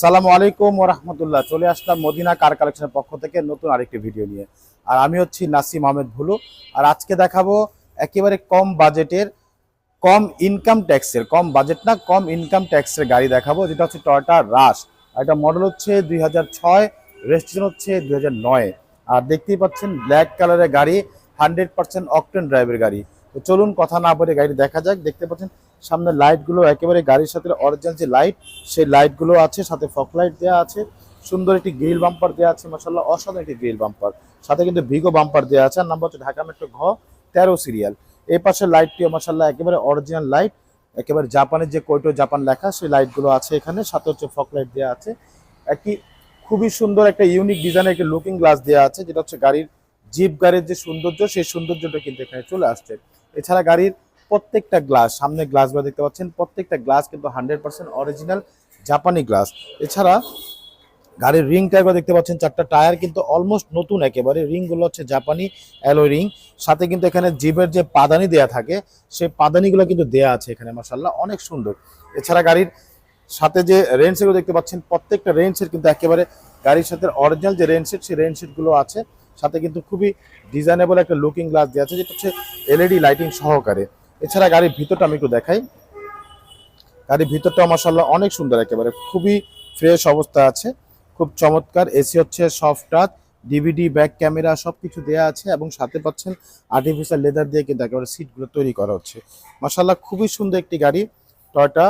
সালামু আলাইকুম ওরহমতুল্লাহ চলে আসলাম মদিনা কার কালেকশনের পক্ষ থেকে নতুন আরেকটি ভিডিও নিয়ে। আর আমি হচ্ছি নাসিম আহমেদ ভুলু। আর আজকে দেখাবো একেবারে কম বাজেটের, কম ইনকাম ট্যাক্সের কম বাজেট না, কম ইনকাম ট্যাক্সের গাড়ি দেখাবো, যেটা হচ্ছে টয়টা রাশ আর এটা মডেল হচ্ছে দুই হাজার ছয় রেজিস্ট্রেশন হচ্ছে দুই হাজার নয়। আর দেখতেই পাচ্ছেন ব্ল্যাক কালারের গাড়ি হান্ড্রেড পার্সেন্ট অকটেন ড্রাইভের গাড়ি। তো চলুন কথা না বলে গাড়ি দেখা যাক। দেখতে পাচ্ছেন, সামনে লাইটগুলো একেবারে গাড়ির সাথে অরিজিনাল যে লাইট সেই লাইটগুলো আছে, সাথে ফক লাইট দেওয়া আছে। সুন্দর একটি গ্রিল বাম্পার দেওয়া আছে মাসাল্লাহ অসাধারণ একটি গ্রিল বাম্পার সাথে কিন্তু ভিগো বাম্পার দেওয়া আছে, আর নাম্বার হচ্ছে ঢাকা মেট্রো ঘ, তেরো সিরিয়াল এই পাশের লাইটটিও মাসাল্লাহ একেবারে অরিজিনাল লাইট একেবারে জাপানের যে কৈটো জাপান লেখা, সেই লাইটগুলো আছে এখানে। সাথে হচ্ছে ফক লাইট দেওয়া আছে। একটি খুবই সুন্দর একটা ইউনিক ডিজাইনের একটি লুকিং গ্লাস দেওয়া আছে, যেটা হচ্ছে গাড়ির জিপ গাড়ির যে সৌন্দর্য, সেই সৌন্দর্যটা কিন্তু এখানে চলে আসছে। এছাড়া গাড়ির প্রত্যেকটা গ্লাস, সামনে গ্লাসগুলো দেখতে পাচ্ছেন, প্রত্যেকটা গ্লাস কিন্তু হান্ড্রেড পার্সেন্ট অরিজিনাল জাপানি গ্লাস এছাড়া গাড়ির রিং টায়ারগুলো দেখতে পাচ্ছেন, চারটা টায়ার কিন্তু অলমোস্ট নতুন একেবারে। রিংগুলো হচ্ছে জাপানি অ্যালোয় রিং সাথে কিন্তু এখানে জিপের যে পাদানি দেয়া থাকে, সেই পাদানিগুলো কিন্তু দেয়া আছে এখানে মাসাল্লাহ অনেক সুন্দর। এছাড়া গাড়ির সাথে যে সেটগুলো দেখতে পাচ্ছেন, প্রত্যেকটা রেন কিন্তু একেবারে গাড়ির সাথে অরিজিনাল যে রেন সেট সেই রেন সেটগুলো আছে। সাথে কিন্তু খুবই ডিজাইনেবল একটা লুকিং গ্লাস দেওয়া আছে, যেটা হচ্ছে এলইডি লাইটিং সহকারে। এছাড়া গাড়ির ভিতরটা আমি একটু দেখাই। গাড়ির ভিতরটা মাসাল্লাহ অনেক সুন্দর একেবারে, খুবই ফ্রেশ অবস্থা আছে। খুব চমৎকার এসি হচ্ছে soft touch DVD back camera সব কিছু দেওয়া আছে এবং সাথে পাচ্ছেন আর্টিফিশিয়াল লেদার দিয়ে কিন্তু একেবারে সিটগুলো তৈরি করা হচ্ছে। মাসাল্লাহ খুবই সুন্দর একটি গাড়ি টয়টা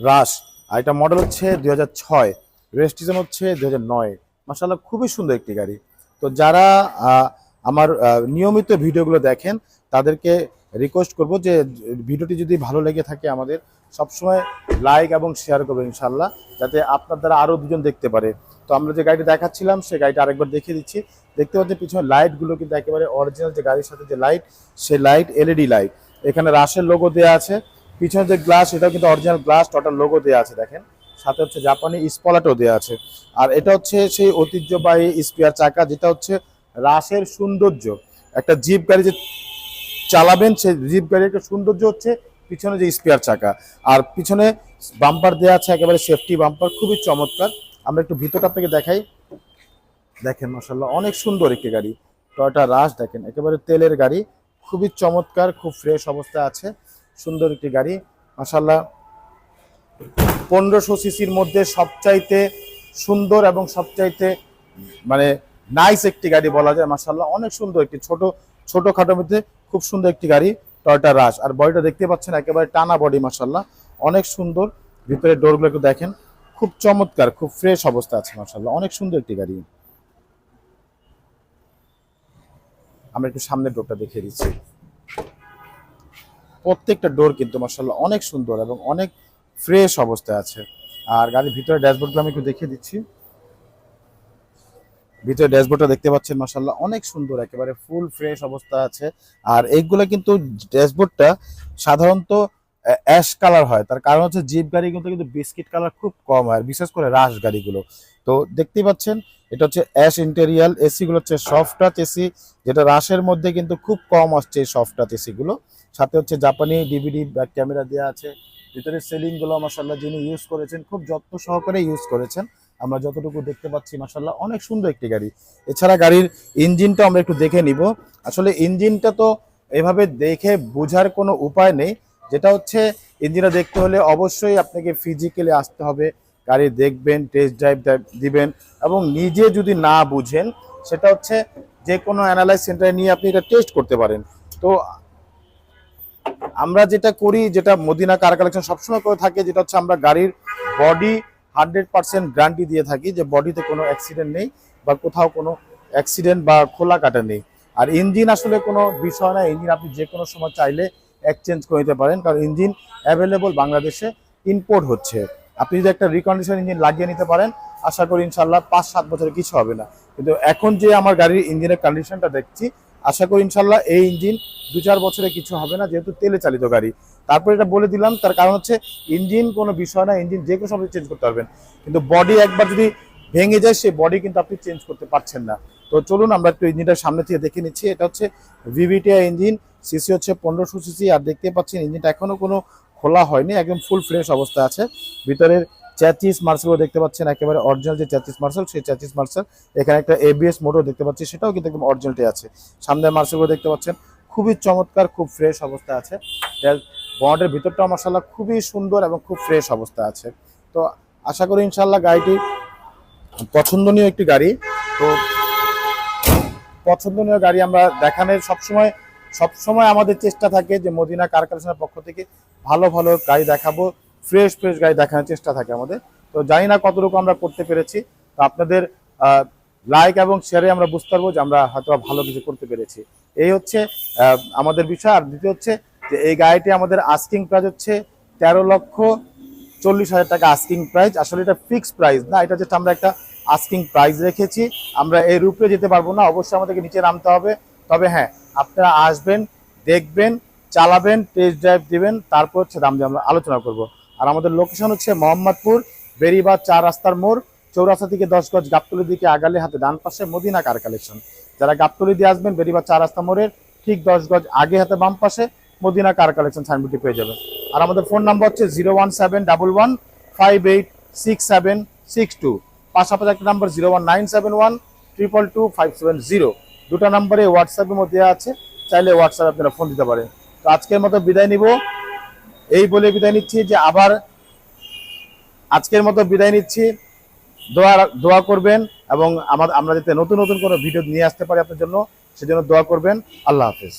রাশ আর এটা মডেল হচ্ছে দুই হাজার ছয় রেজিস্ট্রেশন হচ্ছে দুই হাজার নয়। মাসাল্লাহ খুবই সুন্দর একটি গাড়ি। তো যারা আমার নিয়মিত ভিডিওগুলো দেখেন, তাদেরকে রিকোয়েস্ট করব যে, ভিডিওটি যদি ভালো লেগে থাকে আমাদের, সবসময় লাইক এবং শেয়ার করবেন ইনশাল্লাহ যাতে আপনার দ্বারা আরও দুজন দেখতে পারে। তো আমরা যে গাড়িটা দেখাচ্ছিলাম সেই গাড়িটা আরেকবার দেখিয়ে দিচ্ছি। দেখতে পাচ্ছেন পিছনে লাইটগুলো কিন্তু একেবারে অরিজিনাল যে গাড়ির সাথে যে লাইট সেই লাইট এলইডি লাইট এখানে রাশের লোগো দেওয়া আছে। পিছনে যে গ্লাস এটাও কিন্তু অরিজিনাল গ্লাস টোটাল লোগো দেওয়া আছে, দেখেন। সাথে হচ্ছে জাপানি স্পলাটও দেওয়া আছে। আর এটা হচ্ছে সেই ঐতিহ্যবাহী স্পিয়ার চাকা, যেটা হচ্ছে রাশের সৌন্দর্য। একটা জিপ গাড়ি যে চালাবেন সেই জিপ গাড়ির একটা সৌন্দর্য হচ্ছে পিছনে যে স্পেয়ার চাকা। আর পিছনে বাম্পার দেওয়া আছে, একেবারে সেফটি বাম্পার, খুবই চমৎকার। আমরা একটু ভিতরটা থেকে দেখাই। দেখেন মাসাল্লাহ অনেক সুন্দর একটি গাড়ি। টয়টা রাশ দেখেন, একেবারে তেলের গাড়ি। খুবই চমৎকার, খুব ফ্রেশ অবস্থায় আছে। সুন্দর একটি গাড়ি মাসাল্লাহ পনেরোশো সিসির মধ্যে সবচাইতে সুন্দর এবং সবচাইতে মানে নাইস একটি গাড়ি বলা যায় মাসাল্লাহ অনেক সুন্দর একটি ছোট ছোট খাটোর মধ্যে খুব সুন্দর একটি গাড়ি টয়টা রাশ আর বডিটা দেখতে পাচ্ছেন, একেবারে টানা বডি মাসাল্লাহ অনেক সুন্দর। ভিতরে ডোরগুলো একটু দেখেন। খুব চমৎকার, খুব ফ্রেশ অবস্থা আছে মাসাল্লাহ অনেক সুন্দর একটি গাড়ি। আমরা একটু সামনের ডোরটা দেখিয়ে দিচ্ছি। প্রত্যেকটা ডোর কিন্তু মাসাল্লাহ অনেক সুন্দর এবং অনেক ফ্রেশ অবস্থায় আছে। আর গাড়ির ভিতরে ড্যাশবোর্ডগুলো আমি একটু দেখিয়ে দিচ্ছি। ভিতরে ড্যাশবোর্ডটা দেখতে পাচ্ছেন মাসাল্লাহ অনেক সুন্দর, একেবারে ফুল ফ্রেশ অবস্থা আছে। আর এইগুলো কিন্তু ড্যাশবোর্ডটা সাধারণত অ্যাশ কালার হয়। তার কারণ হচ্ছে জিপ গাড়িগুলো কিন্তু কিন্তু বিস্কিট কালার খুব কম হয়, বিশেষ করে রাশ গাড়িগুলো। তো দেখতেই পাচ্ছেন, এটা হচ্ছে অ্যাশ ইন্টেরিয়াল এসি গুলো হচ্ছে সফট টাচ এসি, যেটা রাশের মধ্যে কিন্তু খুব কম আসছে সফট টাচ এসি গুলো সাথে হচ্ছে জাপানি ডিভিডি ক্যামেরা দেওয়া আছে। ভিতরে সেলিংগুলো মাসাল্লাহ যিনি ইউজ করেছেন, খুব যত্ন সহকারে ইউজ করেছেন। আমরা যতটুকু দেখতে পাচ্ছি মাসাল্লাহ অনেক সুন্দর একটি গাড়ি। এছাড়া গাড়ির ইঞ্জিনটা আমরা একটু দেখে নিব। আসলে ইঞ্জিনটা তো এভাবে দেখে বোঝার কোনো উপায় নেই। যেটা হচ্ছে, ইঞ্জিনটা দেখতে হলে অবশ্যই আপনাকে ফিজিক্যালি আসতে হবে। গাড়ি দেখবেন টেস্ট ড্রাইভ দিবেন এবং নিজে যদি না বুঝেন, সেটা হচ্ছে যে কোনো অ্যানালাইজ সেন্টারে নিয়ে আপনি এটা টেস্ট করতে পারেন। তো আমরা যেটা করি, যেটা মদিনা কার কালেকশন সবসময় করে থাকে, যেটা হচ্ছে আমরা গাড়ির বডি হান্ড্রেড পার্সেন্ট গ্যারান্টি দিয়ে থাকি যে বডিতে কোনো অ্যাক্সিডেন্ট নেই বা কোথাও কোনো অ্যাক্সিডেন্ট বা খোলা কাটা নেই। আর ইঞ্জিন আসলে কোনো বিষয় না ইঞ্জিন আপনি যে কোনো সময় চাইলে এক্সচেঞ্জ করে নিতে পারেন, কারণ ইঞ্জিন অ্যাভেলেবল বাংলাদেশে ইম্পোর্ট হচ্ছে। আপনি যদি একটা রিকন্ডিশন ইঞ্জিন লাগিয়ে নিতে পারেন, আশা করি ইনশাল্লাহ পাঁচ সাত বছরে কিছু হবে না। কিন্তু এখন যে আমার গাড়ির ইঞ্জিনের কন্ডিশনটা দেখছি আশা করি ইনশাল্লাহ এই ইঞ্জিন দু চার বছরে কিছু হবে না, যেহেতু তেলে চালিত গাড়ি। তারপর এটা বলে দিলাম, তার কারণ হচ্ছে ইঞ্জিন কোনো বিষয় না, ইঞ্জিন যে কোনো সময় চেঞ্জ করতে পারবেন। কিন্তু বডি একবার যদি ভেঙে যায়, সেই বডি কিন্তু আপনি চেঞ্জ করতে পারছেন না। তো চলুন, আমরা একটু ইঞ্জিনটা সামনে থেকে দেখে নিচ্ছি। এটা হচ্ছে ভিভিটিআই ইঞ্জিন সিসি হচ্ছে পনেরোশো সিসি আর দেখতে পাচ্ছেন ইঞ্জিনটা এখনও কোনো খোলা হয়নি, একদম ফুল ফ্রেশ অবস্থা আছে। ভিতরের চ্যাচিস মার্সেলও দেখতে পাচ্ছেন, একেবারে অরিজিনাল যে চ্যাচিস মার্সেল, সেই চ্যাচিস মার্সেল, এখানে একটা এবিএস মোটর দেখতে পাচ্ছি, সেটাও কিন্তু একদম অরিজিনালটি আছে। সামনের মার্সেলগুলো দেখতে পাচ্ছেন, খুবই চমৎকার, খুব ফ্রেশ অবস্থা আছে। বনেটের ভিতরটাও মার্শাল্লাহ খুবই সুন্দর এবং খুব ফ্রেশ অবস্থা আছে। তো আশা করি ইনশাল্লাহ গাড়িটি পছন্দনীয় একটি গাড়ি। তো পছন্দনীয় গাড়ি আমরা দেখানোর সবসময় সবসময় আমাদের চেষ্টা থাকে যে মদিনা কার কালেকশনের পক্ষ থেকে ভালো ভালো গাড়ি দেখাবো। ফ্রেশ ফ্রেশ গাড়ি দেখানোর চেষ্টা থাকে আমাদের। তো জানি না কতটুকু আমরা করতে পেরেছি। তো আপনাদের লাইক এবং শেয়ারে আমরা বুঝতে পারব যে আমরা হয়তো ভালো কিছু করতে পেরেছি। এই হচ্ছে আমাদের বিষয়। আর দ্বিতীয় হচ্ছে যে এই গাড়িটি আমাদের আস্কিং প্রাইস হচ্ছে তেরো লক্ষ চল্লিশ হাজার টাকা আস্কিং প্রাইস আসলে এটা ফিক্স প্রাইস না, এটা যেটা আমরা একটা আস্কিং প্রাইস রেখেছি। আমরা এর উপরে যেতে পারব না, অবশ্যই আমাদেরকে নিচে নামতে হবে। তবে হ্যাঁ আপনারা আসবেন, দেখবেন, চালাবেন টেস্ট ড্রাইভ দেবেন, তারপর হচ্ছে দাম দিয়ে আমরা আলোচনা করব। আর আমাদের লোকেশন হচ্ছে মোহাম্মদপুর বেরিবাদ চার রাস্তার মোড়, চৌরাস্তা থেকে দশ গজ গাবতলির দিকে আগালে হাতে ডান পাশে মদিনা কার কালেকশন যারা গাবতলি দিয়ে আসবেন বেরিবাদ চার রাস্তা মোড়ের ঠিক দশ গজ আগে হাতে বাম পাশে মদিনা কার কালেকশন সাইনবোর্ডটি পেয়ে যাবেন। আর আমাদের ফোন নাম্বার হচ্ছে zero one seven double one five eight six seven six two পাশাপাশি একটা number zero one nine seven one triple two five seven zero দুটো নাম্বারে হোয়াটসঅ্যাপের মধ্যে আছে, চাইলে হোয়াটসঅ্যাপে আপনারা ফোন দিতে পারেন। তো আজকের মতো বিদায় নিব। এই বলে বিদায় নিচ্ছি যে আবার আজকের মতো বিদায় নিচ্ছি। দোয়া দোয়া করবেন এবং আমার আমরা যাতে নতুন নতুন কোনো ভিডিও নিয়ে আসতে পারি আপনার জন্য, সেজন্য দোয়া করবেন। আল্লাহ হাফেজ।